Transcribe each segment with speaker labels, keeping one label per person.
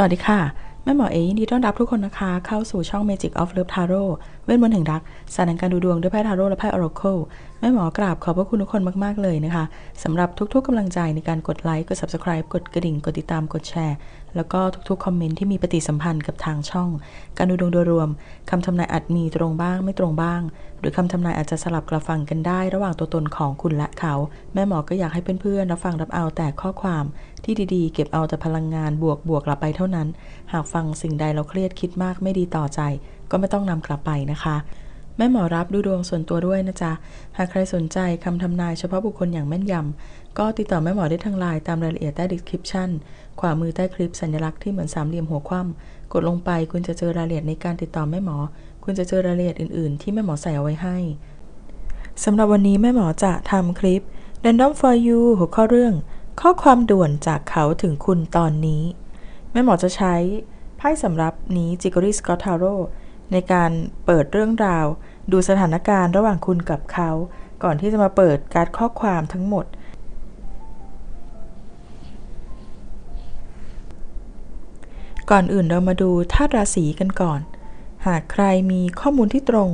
Speaker 1: สวัสดีค่ะ แม่หมอเอยินดีต้อนรับทุกคนนะคะ เข้าสู่ช่อง Magic of Love Tarot เวทมนต์แห่งรักศาสตร์แห่งการดูดวงด้วยไพ่ทาโร่และไพ่ Oracle แม่หมอกราบขอบพระคุณทุกคนมาก ๆ เลยนะคะสำหรับทุก ๆกำลังใจในการกดไลค์กด Subscribe กดกระดิ่ง กดติดตามกดแชร์ แล้วก็ทุกๆคอมเมนต์ที่มีปฏิสัมพันธ์กับทางช่อง การดูดวงโดยรวมคำทำนายอาจมีตรงบ้างไม่ตรงบ้าง หรือคำทำนายอาจจะสลับกระฟังกันได้ ระหว่างตัวตนของคุณและเขา แม่หมอก็อยากให้เพื่อนๆรับฟังรับเอาแต่ข้อความที่ดีๆ เก็บเอาแต่พลังงานบวกบวกกลับไปเท่านั้น หากฟังสิ่งใดเราเครียดคิดมากไม่ดีต่อใจ ก็ไม่ต้องนำกลับไปนะคะแม่หมอรับดูดวงส่วนตัวด้วยนะจ๊ะ หากใครสนใจคำทำนายเฉพาะบุคคลอย่างแม่นยำ ก็ติดต่อแม่หมอได้ทางไลน์ตามรายละเอียดใต้ description ขวามือใต้คลิปสัญลักษณ์ที่เหมือนสามเหลี่ยมหัวคว่ำกดลงไปคุณจะเจอรายละเอียดในการติดต่อแม่หมอ คุณจะเจอรายละเอียดอื่นๆ ที่แม่หมอใส่เอาไว้ให้สำหรับวันนี้แม่หมอจะทำคลิป Random for you หัวข้อเรื่อง ข้อความด่วนจากเขาถึงคุณตอนนี้ แม่หมอจะใช้ไพ่สำรับนี้จิกอรีสกอตทาโร่ ในการเปิดเรื่องราว ดูสถานการณ์ระหว่างคุณกับเขา ก่อนที่จะมาเปิดการ์ดข้อความทั้งหมด ก่อนอื่นเรามาดูธาตุราศีกันก่อน หากใครมีข้อมูลที่ตรง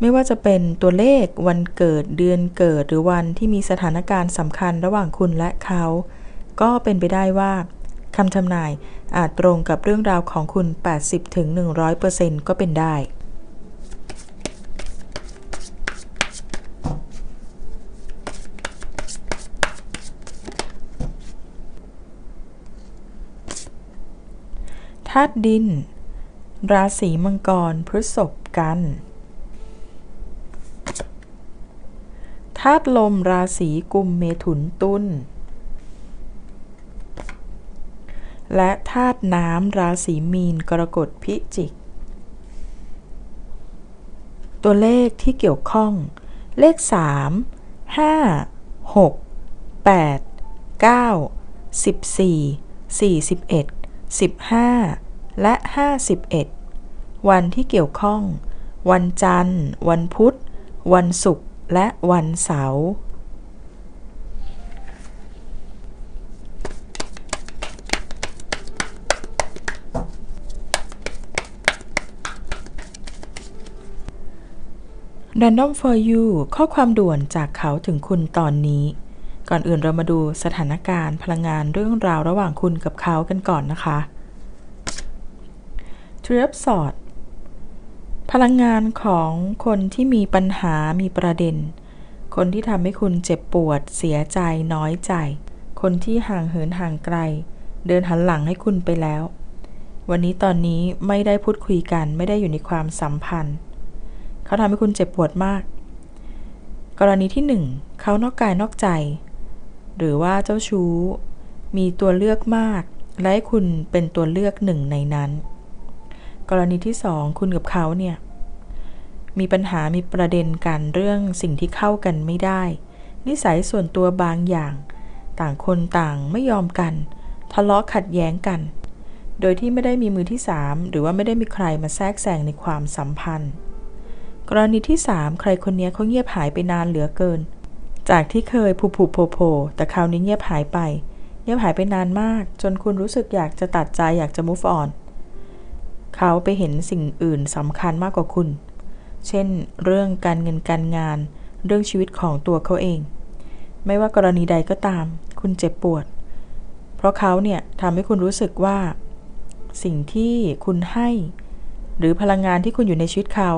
Speaker 1: ไม่ว่าจะเป็นตัวเลขวันเกิดเดือนเกิดหรือวันที่มีสถานการณ์สำคัญระหว่างคุณและเขา ก็เป็นไปได้ว่า คำทำนายอาจตรงกับเรื่องราวของคุณ 80-100%ก็เป็นได้ธาตุดิน ราศีมังกร พฤษภกัน ธาตุลม ราศีกุม เมถุนตุล และธาตุน้ำราศีมีนกรกฎพิจิก ตัวเลขที่เกี่ยวข้อง เลข 3 5 6 8 9 14 41 15 และ 51 วันที่เกี่ยวข้อง วันจันทร์ วันพุธ วันศุกร์ และวันเสาร์ Random for you ข้อความด่วนจากเขาถึงคุณตอนนี้ ก่อนอื่นเรามาดูสถานการณ์พลังงานเรื่องราวระหว่างคุณกับเขากันก่อนนะคะ t r i p s o r d พลังงานของคนที่มีปัญหามีประเด็น คนที่ทำให้คุณเจ็บปวด เสียใจ น้อยใจ คนที่ห่างเหินห่างไกล เดินหันหลังให้คุณไปแล้ว วันนี้ตอนนี้ไม่ได้พูดคุยกัน ไม่ได้อยู่ในความสัมพันธ์ เขาทำให้คุณเจ็บปวดมาก กรณีที่หนึ่งเขานอกกายนอกใจ หรือว่าเจ้าชู้ มีตัวเลือกมาก และให้คุณเป็นตัวเลือกหนึ่งในนั้น กรณีที่สองคุณกับเขาเนี่ย มีปัญหามีประเด็นกันเรื่องสิ่งที่เข้ากันไม่ได้ นิสัยส่วนตัวบางอย่าง ต่างคนต่างไม่ยอมกัน ทะเลาะขัดแย้งกันโดยที่ไม่ได้มีมือที่สามหรือว่าไม่ได้มีใครมาแทรกแซงในความสัมพันธ์ กรณีที่ 3 ใครคนนี้เขาเงียบหายไปนานเหลือเกิน จากที่เคยผูผูโผโผแต่คราวนี้เงียบหายไป เงียบหายไปนานมาก จนคุณรู้สึกอยากจะตัดใจอยากจะ move on เขาไปเห็นสิ่งอื่นสำคัญมากกว่าคุณ เช่น เรื่องการเงินการงาน เรื่องชีวิตของตัวเขาเอง ไม่ว่ากรณีใดก็ตาม คุณเจ็บปวด เพราะเขาเนี่ยทำให้คุณรู้สึกว่า สิ่งที่คุณให้ หรือพลังงานที่คุณอยู่ในชีวิตเขา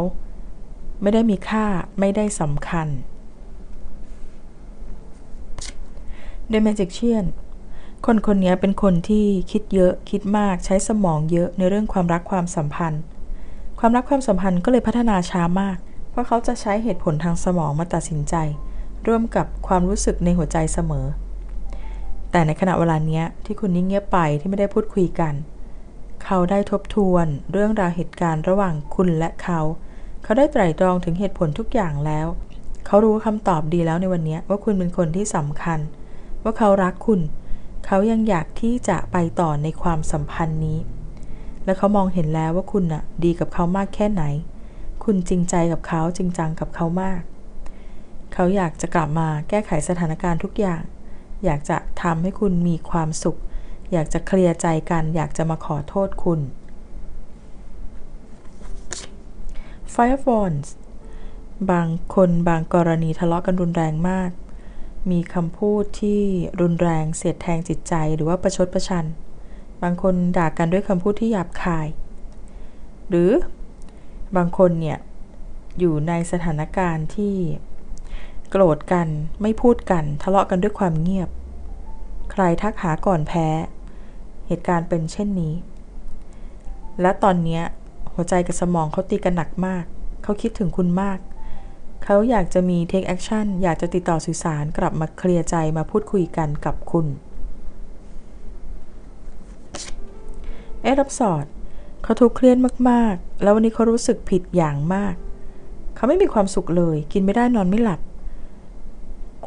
Speaker 1: ไม่ได้มีค่าไม่ได้สำคัญ The Magician คนคนนี้เป็นคนที่คิดเยอะคิดมากใช้สมองเยอะในเรื่องความรักความสัมพันธ์ ความรักความสัมพันธ์ก็เลยพัฒนาช้ามาก เพราะเขาจะใช้เหตุผลทางสมองมาตัดสินใจ ร่วมกับความรู้สึกในหัวใจเสมอ แต่ในขณะเวลาเนี้ยที่คุณนิ่งเงียบไปที่ไม่ได้พูดคุยกัน เขาได้ทบทวนเรื่องราวเหตุการณ์ระหว่างคุณและเขา เขาได้ไตร่ตรองถึงเหตุผลทุกอย่างแล้ว เขารู้คำตอบดีแล้วในวันนี้ว่าคุณเป็นคนที่สำคัญ ว่าเขารักคุณ เขายังอยากที่จะไปต่อในความสัมพันธ์นี้ และเขามองเห็นแล้วว่าคุณน่ะดีกับเขามากแค่ไหน คุณจริงใจกับเขาจริงจังกับเขามาก เขาอยากจะกลับมาแก้ไขสถานการณ์ทุกอย่าง อยากจะทำให้คุณมีความสุข อยากจะเคลียร์ใจกัน อยากจะมาขอโทษคุณ Five of Wands บางคนบางกรณีทะเลาะกันรุนแรงมาก มีคำพูดที่รุนแรงเสียดแทงจิตใจหรือว่าประชดประชัน บางคนด่ากันด้วยคำพูดที่หยาบคาย หรือบางคนเนี่ย อยู่ในสถานการณ์ที่โกรธกันไม่พูดกันทะเลาะกันด้วยความเงียบ ใครทักหาก่อนแพ้ เหตุการณ์เป็นเช่นนี้ และตอนนี้ หัวใจกับสมองเขาตีกันหนักมาก เขาคิดถึงคุณมาก เขาอยากจะมี take action อยากจะติดต่อสื่อสารกลับมาเคลียร์ใจมาพูดคุยกันกับคุณ เอรับสอดเขาทุกข์เครียดมากๆ แล้ววันนี้เขารู้สึกผิดอย่างมาก เขาไม่มีความสุขเลย กินไม่ได้นอนไม่หลับ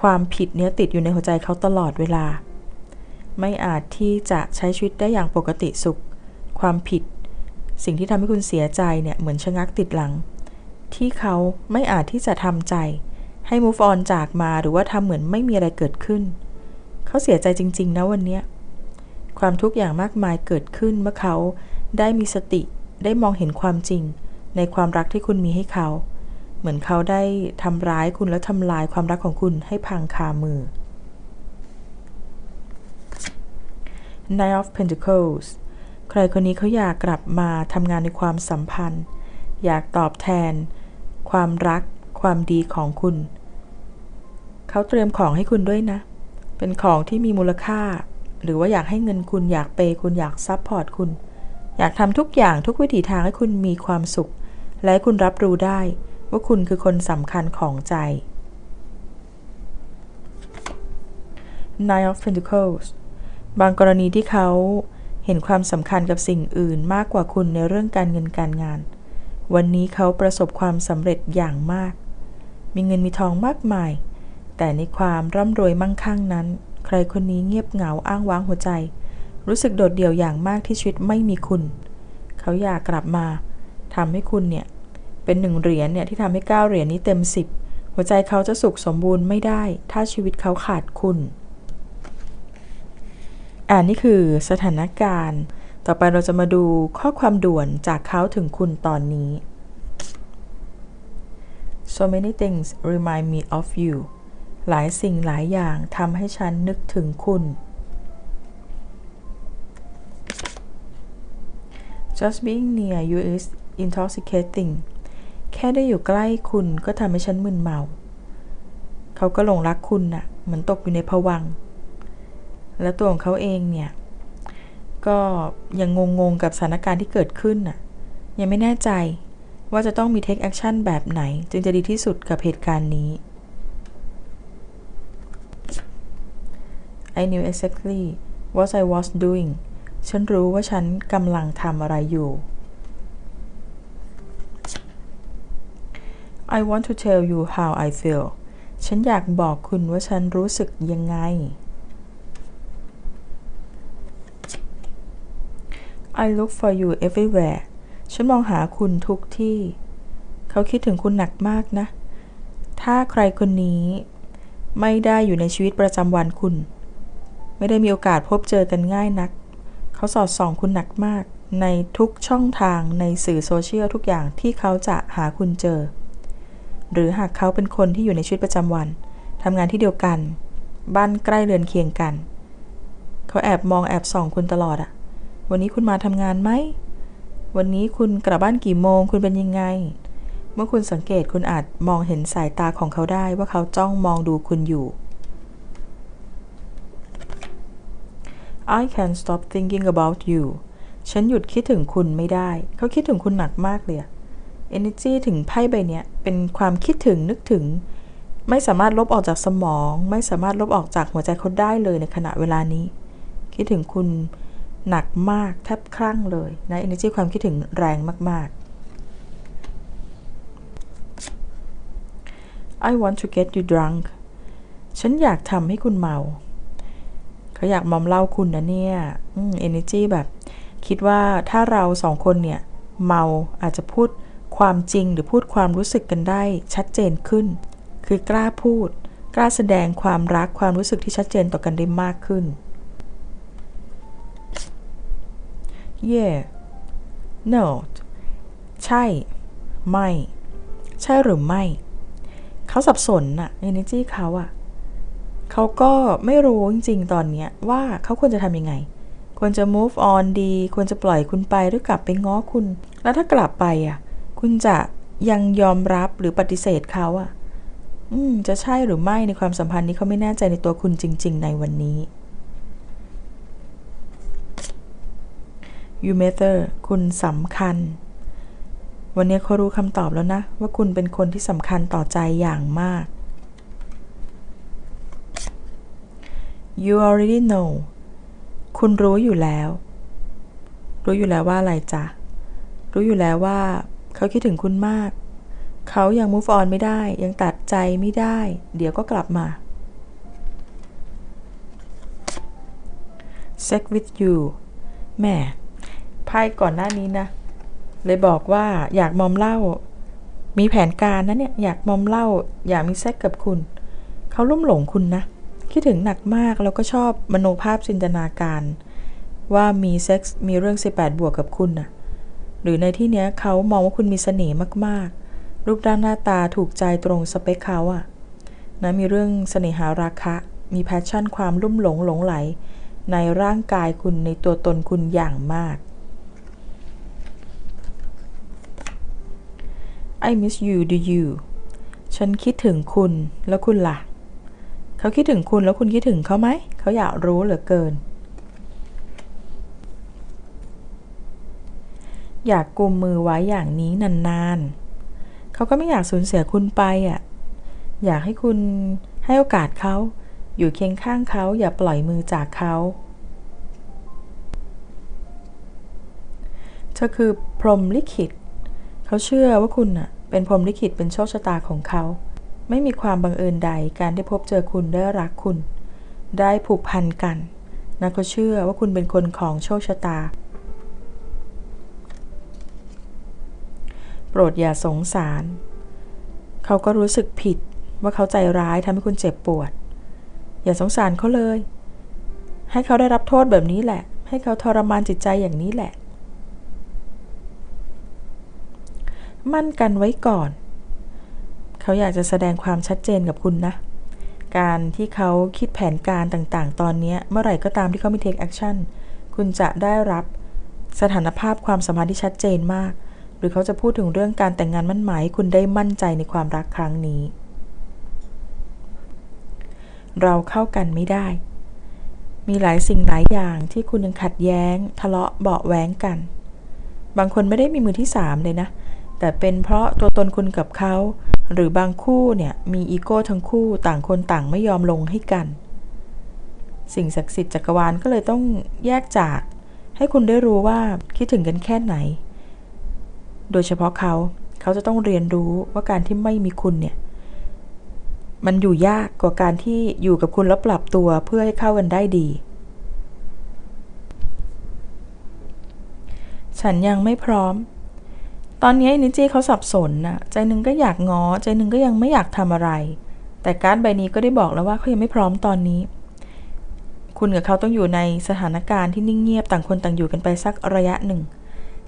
Speaker 1: ความผิดเนี้ยติดอยู่ในหัวใจเขาตลอดเวลา ไม่อาจที่จะใช้ชีวิตได้อย่างปกติสุข ความผิด สิ่งที่ทำให้คุณเสียใจเนี่ยเหมือนชะงักติดหลัง ที่เขาไม่อาจที่จะทำใจ ให้ move on จากมาหรือว่าทำเหมือนไม่มีอะไรเกิดขึ้น เขาเสียใจจริง ๆ นะวันนี้ความทุกข์อย่างมากมายเกิดขึ้นเมื่อเขาได้มีสติได้มองเห็นความจริง ในความรักที่คุณมีให้เขา เหมือนเขาได้ทำร้ายคุณและทำลายความรักของคุณให้พังคามือ Nine of Pentacles ใครคนนี้เขาอยากกลับมาทำงานในความสัมพันธ์ อยากตอบแทน ความรัก ความดีของคุณ เขาเตรียมของให้คุณด้วยนะ เป็นของที่มีมูลค่า หรือว่าอยากให้เงินคุณอยากเปย์คุณอยากซับพอร์ตคุณ อยากทำทุกอย่างทุกวิถีทางให้คุณมีความสุข และให้คุณรับรู้ได้ว่าคุณคือคนสำคัญของใจ Nine of Pentacles บางกรณีที่เขา เห็นความสำคัญกับสิ่งอื่นมากกว่าคุณในเรื่องการเงินการงาน วันนี้เขาประสบความสำเร็จอย่างมาก มีเงินมีทองมากมาย แต่ในความร่ำรวยมั่งคั่งนั้น ใครคนนี้เงียบเหงาอ้างว้างหัวใจ รู้สึกโดดเดี่ยวอย่างมากที่ชีวิตไม่มีคุณ เขาอยากกลับมาทำให้คุณเนี่ย เป็นหนึ่งเหรียญเนี่ยที่ทำให้เก้าเหรียญนี้เต็มสิบหัวใจเขาจะสุขสมบูรณ์ไม่ได้ ถ้าชีวิตเขาขาดคุณ อ่านี่คือสถานการณ์ ต่อไปเราจะมาดูข้อความด่วนจากเขาถึงคุณตอนนี้ so many things remind me of you หลายสิ่งหลายอย่างทำให้ฉันนึกถึงคุณ just being near you is intoxicating แค่ได้อยู่ใกล้คุณก็ทำให้ฉันมึนเมา เขาก็หลงรักคุณน่ะ เหมือนตกอยู่ในผวัง และตัวของเขาเองเนี่ย ก็ยังงงๆกับสถานการณ์ที่เกิดขึ้นน่ะ ยังไม่แน่ใจว่าจะต้องมี take action แบบไหน จึงจะดีที่สุดกับเหตุการณ์นี้ I knew exactly what I was doing ฉันรู้ว่าฉันกำลังทำอะไรอยู่ I want to tell you how I feel ฉันอยากบอกคุณว่าฉันรู้สึกยังไง I look for you everywhere ฉันมองหาคุณทุกที่ เขาคิดถึงคุณหนักมากนะ ถ้าใครคนนี้ไม่ได้อยู่ในชีวิตประจำวันคุณ ไม่ได้มีโอกาสพบเจอกันง่ายนัก เขาสอดส่องคุณหนักมาก ในทุกช่องทางในสื่อโซเชียลทุกอย่างที่เขาจะหาคุณเจอ หรือหากเขาเป็นคนที่อยู่ในชีวิตประจำวันทำงานที่เดียวกัน บ้านใกล้เรือนเคียงกัน เขาแอบมองแอบส่องคุณตลอดอะ วันนี้คุณมาทำงานไหม วันนี้คุณกลับบ้านกี่โมง คุณเป็นยังไง เมื่อคุณสังเกตคุณอาจมองเห็นสายตาของเขาได้ว่าเขาจ้องมองดูคุณอยู่ I can't stop thinking about you ฉันหยุดคิดถึงคุณไม่ได้ เขาคิดถึงคุณหนักมากเลย Energy ถึงไพ่ใบนี้เป็นความคิดถึงนึกถึง ไม่สามารถลบออกจากสมอง ไม่สามารถลบออกจากหัวใจเขาได้เลยในขณะเวลานี้ คิดถึงคุณ หนักมากแทบคลั่งเลยนะ energy ความคิดถึงแรงมาก ๆ I want to get you drunk ฉันอยากทำให้คุณเมาเขาอยากมอมเล่าคุณนะเนี่ยอืม energy แบบ คิดว่าถ้าเราสองคนเนี่ย เมาอาจจะพูดความจริงหรือพูดความรู้สึกกันได้ชัดเจนขึ้น คือกล้าพูด กล้าแสดงความรักความรู้สึกที่ชัดเจนต่อกันได้มากขึ้น yeah no ใช่ ไม่ ใช่หรือไม่ เขาสับสนน่ะ energy เขาอะเขาก็ไม่รู้จริงๆ ตอนเนี้ยว่าเขาควรจะทำยังไง ควรจะ move on ดี ควรจะปล่อยคุณไปหรือกลับไปง้อคุณ แล้วถ้ากลับไปอะคุณจะยังยอมรับหรือปฏิเสธเขาอะอืม จะใช่หรือไม่ในความสัมพันธ์นี้เขาไม่แน่ใจในตัวคุณจริง ๆ ในวันนี้ you matter คุณสำคัญ วันนี้เขารู้คำตอบแล้วนะ ว่าคุณเป็นคนที่สำคัญต่อใจอย่างมาก you already know คุณรู้อยู่แล้ว รู้อยู่แล้วว่าอะไรจ๊ะ รู้อยู่แล้วว่า เขาคิดถึงคุณมาก เขายัง move on ไม่ได้ ยังตัดใจไม่ได้ เดี๋ยวก็กลับมา sex with you แม่ พ่ก่อนหน้านี้นะ เลยบอกว่าอยากมอมเหล้า มีแผนการนะเนี่ย อยากมอมเหล้า อยากมีเซ็กกับคุณ เขาลุ่มหลงคุณนะ คิดถึงหนักมากแล้วก็ชอบมโนภาพจินตนาการ ว่ามีเซ็กส์มีเรื่อง 18 บวกกับคุณนะหรือในที่เนี้ยเขามองว่าคุณมีเสน่ห์มากๆ รูปร่างหน้าตาถูกใจตรงสเปคเขาอะนะมีเรื่องเสน่หาราคะ มีแพชชั่นความลุ่มหลงหลงไหล ในร่างกายคุณในตัวตนคุณอย่างมาก I miss you do you ฉันคิดถึงคุณแล้วคุณล่ะ เขาคิดถึงคุณแล้วคุณคิดถึงเขาไหม เขาอยากรู้เหลือเกิน อยากกุมมือไว้อย่างนี้นานๆ เขาก็ไม่อยากสูญเสียคุณไปอะ อยากให้คุณให้โอกาสเขา อยู่เคียงข้างเขาอย่าปล่อยมือจากเขาเธอคือพรมลิขิต เขาเชื่อว่าคุณน่ะ เป็นพรหมลิขิตเป็นโชคชะตาของเขา ไม่มีความบังเอิญใดการได้พบเจอคุณได้รักคุณ ได้ผูกพันกันนะเขาเชื่อว่าคุณเป็นคนของโชคชะตา โปรดอย่าสงสาร เขาก็รู้สึกผิดว่าเขาใจร้ายทำให้คุณเจ็บปวด อย่าสงสารเขาเลย ให้เขาได้รับโทษแบบนี้แหละ ให้เขาทรมานจิตใจอย่างนี้แหละ มั่นกันไว้ก่อน เขาอยากจะแสดงความชัดเจนกับคุณนะ การที่เขาคิดแผนการต่างๆ ตอนนี้เมื่อไหร่ก็ตามที่เขามี take action คุณจะได้รับสถานภาพความสัมพันธ์ที่ชัดเจนมาก หรือเขาจะพูดถึงเรื่องการแต่งงานมั่นหมาย คุณได้มั่นใจในความรักครั้งนี้ เราเข้ากันไม่ได้ มีหลายสิ่งหลายอย่างที่คุณยังขัดแย้ง ทะเลาะเบาะแว้งกัน บางคนไม่ได้มีมือที่สามเลยนะ แต่เป็นเพราะตัวตนคุณกับเขา หรือบางคู่เนี่ยมีอีโก้ทั้งคู่ต่างคนต่างไม่ยอมลงให้กัน สิ่งศักดิ์สิทธิ์จักรวาลก็เลยต้องแยกจาก ให้คุณได้รู้ว่าคิดถึงกันแค่ไหน โดยเฉพาะเขาเขาจะต้องเรียนรู้ว่าการที่ไม่มีคุณเนี่ยมันอยู่ยากกว่าการที่อยู่กับคุณแล้วปรับตัวเพื่อให้เข้ากันได้ดี ฉันยังไม่พร้อม ตอนนี้นิจี้เขาสับสนน่ะใจหนึ่งก็อยากงอ ใจหนึ่งก็ยังไม่อยากทำอะไร แต่การ์ดใบนี้ก็ได้บอกแล้วว่าเขายังไม่พร้อมตอนนี้ คุณกับเขาต้องอยู่ในสถานการณ์ที่นิ่งเงียบต่างคนต่างอยู่กันไปสักระยะหนึ่ง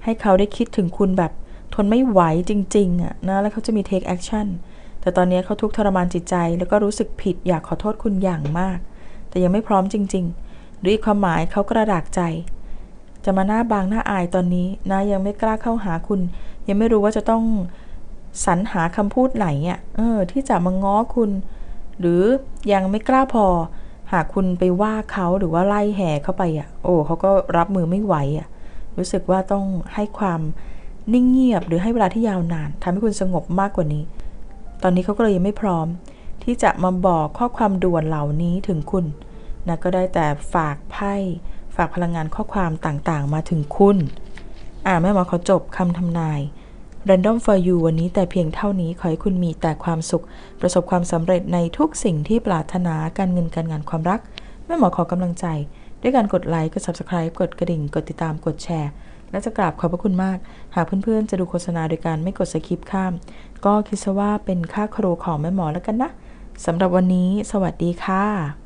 Speaker 1: ให้เขาได้คิดถึงคุณแบบทนไม่ไหวจริงๆอะนะแล้วเขาจะมี take action แต่ตอนนี้เขาทุกทรมานจิตใจ แล้วก็รู้สึกผิดอยากขอโทษคุณอย่างมาก แต่ยังไม่พร้อมจริง ๆ หรืออีกความหมายเขากระดากใจ จะมาหน้าบางหน้าอายตอนนี้นะยังไม่กล้าเข้าหาคุณ ยังไม่รู้ว่าจะต้องสรรหาคำพูดไหนอะเออ ที่จะมาง้อคุณ หรือยังไม่กล้าพอ หากคุณไปว่าเขาหรือว่าไล่แห่เข้าไปอะ โอ้เขาก็รับมือไม่ไหวอะ รู้สึกว่าต้องให้ความนิ่งเงียบ หรือให้เวลาที่ยาวนานทำให้คุณสงบมากกว่านี้ ตอนนี้เขาก็เลยยังไม่พร้อม ที่จะมาบอกข้อความด่วนเหล่านี้ถึงคุณนะก็ได้แต่ฝากไพ่ฝากพลังงานข้อความต่างๆ มาถึงคุณ อ่าแม่หมอเขาจบคำทำนาย Random for you วันนี้แต่เพียงเท่านี้ ขอให้คุณมีแต่ความสุข ประสบความสำเร็จในทุกสิ่งที่ปรารถนาการเงินการงานความรัก แม่หมอขอกำลังใจ ด้วยการกดไลค์กด Subscribe กดกระดิ่ง กดติดตามกดแชร์ และจะกราบขอบพระคุณมาก หากเพื่อนๆ จะดูโฆษณาโดยการไม่กดสคิปข้าม ก็คิดซะว่าเป็นค่าครูของแม่หมอแล้วกันนะสำหรับวันนี้ สวัสดีค่ะ